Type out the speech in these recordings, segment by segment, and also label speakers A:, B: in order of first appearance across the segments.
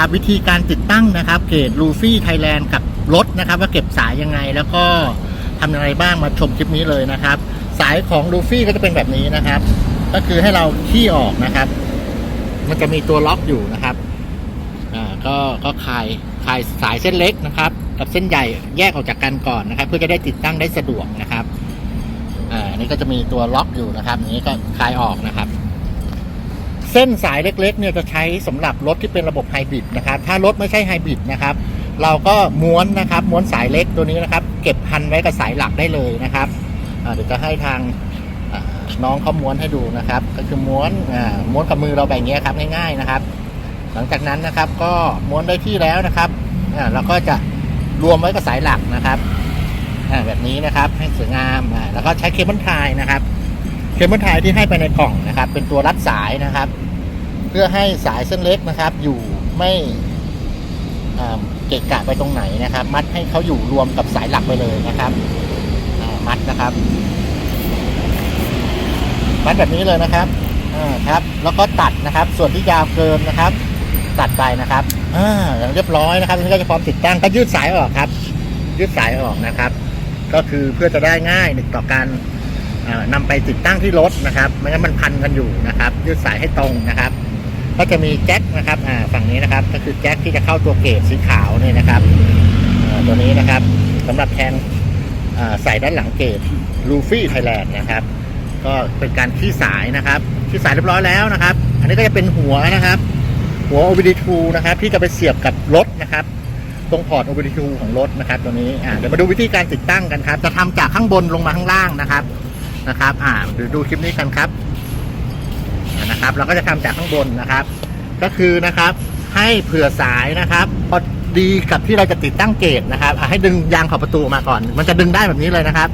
A: นะครับ วิธีการติดตั้งนะครับเกตลูฟี่ไทยแลนด์กับรถนะครับ ว่าเก็บสายยังไงแล้วก็ทำยังไงบ้างมาชมคลิปนี้เลยนะครับ สายของลูฟี่ก็จะเป็นแบบนี้นะครับ ก็คือให้เราขี้ออกนะครับ มันจะมีตัวล็อกอยู่นะครับอ่าก็ก็คลายคลายสายเส้นเล็กนะครับ กับเส้นใหญ่แยกออกจากกันก่อนนะครับ เพื่อจะได้ติดตั้งได้สะดวกนะครับอ่าอันนี่ก็จะมีตัวล็อกอยู่นะครับอย่างนี้ก็คลายออกนะครับ เส้นสายเล็กๆเนี่ยจะใช้สำหรับรถที่เป็นระบบไฮบริดนะครับ ถ้ารถไม่ใช่ไฮบริดนะครับ เราก็ม้วนนะครับม้วนสายเล็กตัวนี้นะครับ เก็บพันไว้กับสายหลักได้เลยนะครับเดี๋ยวจะให้ทางน้องเขาม้วนให้ดูนะครับ ก็คือม้วนม้วนกับมือเราแบบนี้ครับง่ายๆนะครับ หลังจากนั้นนะครับก็ม้วนได้ที่แล้วนะครับเราก็จะรวมไว้กับสายหลักนะครับแบบนี้นะครับให้สวยงามแล้วก็ใช้เคเบิลไทยนะครับ เคเบิลไทยที่ให้ไปในกล่องนะครับ เป็นตัวรัดสายนะครับ เพื่อให้สายเส้นเล็กนะครับ อยู่ไม่เกะกะไปตรงไหนนะครับ มัดให้เขาอยู่รวมกับสายหลักไปเลยนะครับมัดนะครับมัดแบบนี้เลยนะครับครับ แล้วก็ตัดนะครับ ส่วนที่ยาวเกินนะครับ ตัดไปนะครับอ่าอย่างเรียบร้อยนะครับทีนี้ก็จะพร้อมติดตั้งก็ยืดสายออกครับ ยืดสายออกนะครับ ก็คือเพื่อจะได้ง่ายต่อการ นำไปติดตั้งที่รถนะครับไม่งั้นมันพันกันอยู่นะครับยืดสายให้ตรงนะครับ ก็จะมีแจ็คนะครับฝั่งนี้นะครับ ก็คือแจ็คที่จะเข้าตัวเกจสีขาวเนี่ยนะครับตัวนี้นะครับสำหรับแทนใส่ด้านหลังเกจลูฟี่ไทยแลนด์นะครับ ก็เป็นการขี้สายนะครับขี้สายเรียบร้อยแล้วนะครับ อันนี้ก็จะเป็นหัวนะครับ หัว OBD2 นะครับ ที่จะไปเสียบกับรถนะครับ ตรงพอร์ต OBD2 ของรถนะครับ ตัวนี้เดี๋ยวมาดูวิธีการติดตั้งกันครับ จะทำจากข้างบนลงมาข้างล่างนะครับ นะครับ อ่าดูดูคลิปนี้กันครับนะครับ เราก็จะทำจากข้างบนนะครับ ก็คือนะครับ ให้เผื่อสายนะครับพอดีกับที่เราจะติดตั้งเกจนะครับให้ดึงยางขอบประตูมาก่อน มันจะดึงได้แบบนี้เลยนะครับ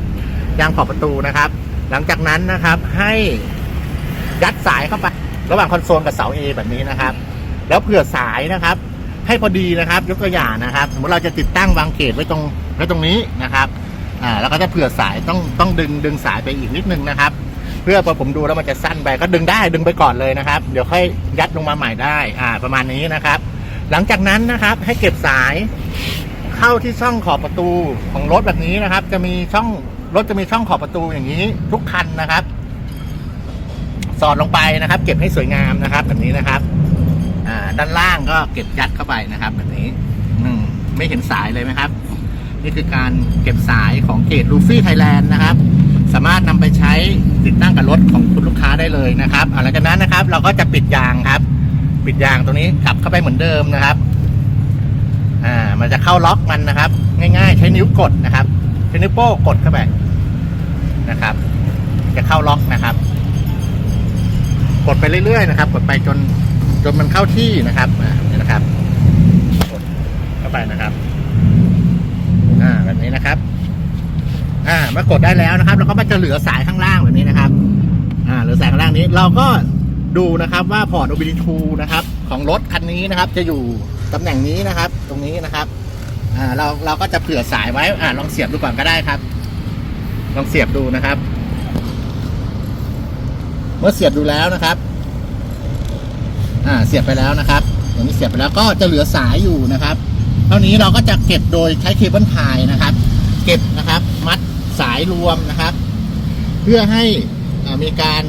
A: ยางขอบประตูนะครับ หลังจากนั้นนะครับให้ยัดสายเข้าไประหว่างคอนโซลกับเสา A แบบนี้นะครับ แล้วเผื่อสายนะครับ ให้พอดีนะครับ ยกตัวอย่างนะครับ สมมติเราจะติดตั้งวางเกจไว้ตรงไว้ตรงนี้นะครับ อ่าแล้วก็จะเผื่อสายต้องต้องดึงดึงสายไปอีกนิดนึงนะครับ เพื่อพอผมดูแล้วมันจะสั้นไปก็ดึงได้ดึงไปก่อนเลยนะครับ เดี๋ยวค่อยยัดลงมาใหม่ได้อ่าประมาณนี้นะครับ หลังจากนั้นนะครับให้เก็บสายเข้าที่ช่องขอบประตูของรถแบบนี้นะครับ จะมีช่องรถจะมีช่องขอบประตูอย่างนี้ ทุกคันนะครับ สอดลงไปนะครับ เก็บให้สวยงามนะครับ แบบนี้นะครับอ่าด้านล่างก็เก็บยัดเข้าไปนะครับ แบบนี้อืมไม่เห็นสายเลยไหมครับ นี่คือการเก็บสายของเกตลูฟี่ไทยแลนด์นะครับ สามารถนำไปใช้ติดตั้งกับรถของคุณลูกค้าได้เลยนะครับอ่าหลังจากนั้นนะครับ เราก็จะปิดยางครับ ปิดยางตรงนี้กลับเข้าไปเหมือนเดิมนะครับอ่ามันจะเข้าล็อกมันนะครับ ง่าย ๆ ใช้นิ้วกดนะครับใช้นิ้วโป้งกดเข้าไปนะครับ จะเข้าล็อกนะครับ กดไปเรื่อยๆนะครับ กดไปจนจนมันเข้าที่นะครับอ่าเนี่ยนะครับ กดเข้าไปนะครับ อ่าแบบนี้นะครับ อ่าเมื่อ กดได้แล้วนะครับ แล้วก็มันจะเหลือสายข้างล่างแบบนี้นะครับ อ่าเหลือสายข้างล่างนี้เราก็ดูนะครับว่าพอร์ต OBD2 นะครับ ของรถคันนี้นะครับ จะอยู่ตำแหน่งนี้นะครับ ตรงนี้นะครับอ่าเราเราก็จะเผื่อสายไว้อ่าลองเสียบดูก่อนก็ได้ครับ ลองเสียบดูนะครับ เมื่อเสียบดูแล้วนะครับอ่าเสียบไปแล้วนะครับอย่างนี้เสียบไปแล้วก็จะเหลือสายอยู่นะครับ เท่านี้เราก็จะเก็บโดยใช้เคเบิลไทยนะครับ เก็บนะครับ มัด สายรวมนะครับ เพื่อให้มีการ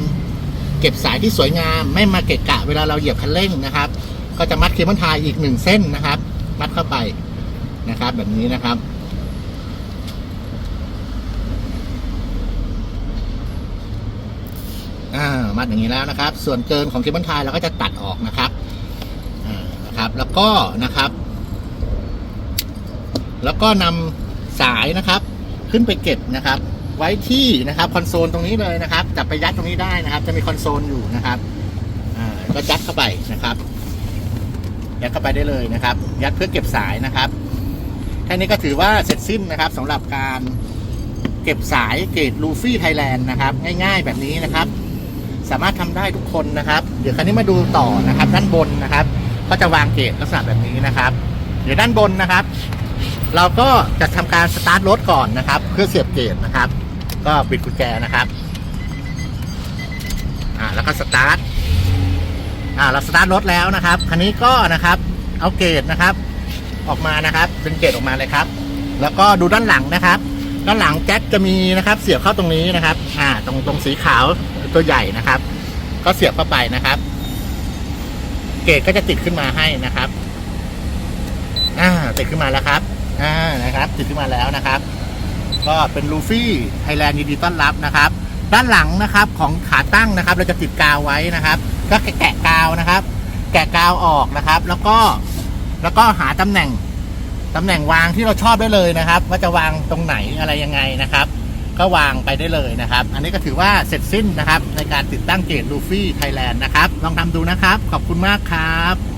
A: เก็บสายที่สวยงาม ไม่มาเกะกะเวลาเราเหยียบคันเร่งนะครับ ก็จะมัดเคเบิลไทยอีกหนึ่งเส้นนะครับ มัดเข้าไปนะครับ แบบนี้นะครับอ่ามัดอย่างนี้แล้วนะครับ ส่วนเกินของเคเบิลไทยเราก็จะตัดออกนะครับอ่านะครับ แล้วก็นะครับ แล้วก็นำสายนะครับ ขึ้นไปเก็บนะครับ ไว้ที่นะครับคอนโซลตรงนี้เลยนะครับจับไปยัดตรงนี้ได้นะครับ จะมีคอนโซลอยู่นะครับก็ยัดเข้าไปนะครับยัดเข้าไปได้เลยนะครับ ยัดเพื่อเก็บสายนะครับแค่นี้ก็ถือว่าเสร็จสิ้นนะครับสำหรับการเก็บสายเกรดลูฟี่ไทยแลนด์นะครับ ง่ายๆแบบนี้นะครับ สามารถทำได้ทุกคนนะครับ เดี๋ยวคราวนี้มาดูต่อนะครับ ด้านบนนะครับ ก็จะวางเกรดลักษณะแบบนี้นะครับ เดี๋ยวด้านบนนะครับ เราก็จะทำการสตาร์ทรถก่อนนะครับ เพื่อเสียบเกจนะครับ ก็ปิดกุญแจนะครับอ่าแล้วก็สตาร์ทอ่าเราสตาร์ทรถแล้วนะครับคันนี้ก็นะครับเอาเกจนะครับ ออกมานะครับเป็นเกจออกมาเลยครับ แล้วก็ดูด้านหลังนะครับ ด้านหลังแจ็คจะมีนะครับ เสียบเข้าตรงนี้นะครับอ่าตรงตรงสีขาวตัวใหญ่นะครับ ก็เสียบเข้าไปนะครับ เกจก็จะติดขึ้นมาให้นะครับอ่าติดขึ้นมาแล้วครับ อ่านะครับติดขึ้นมาแล้วนะครับ ก็เป็นลูฟี่ไทยแลนด์ยินดีต้อนรับนะครับ ด้านหลังนะครับของขาตั้งนะครับ เราจะติดกาวไว้นะครับ ก็แกะกาวนะครับ แกะกาวออกนะครับ แล้วก็แล้วก็หาตำแหน่งตำแหน่งวางที่เราชอบได้เลยนะครับ ว่าจะวางตรงไหนอะไรยังไงนะครับ ก็วางไปได้เลยนะครับ อันนี้ก็ถือว่าเสร็จสิ้นนะครับ ในการติดตั้งเกตลูฟี่ไทยแลนด์นะครับ ลองทำดูนะครับ ขอบคุณมากครับ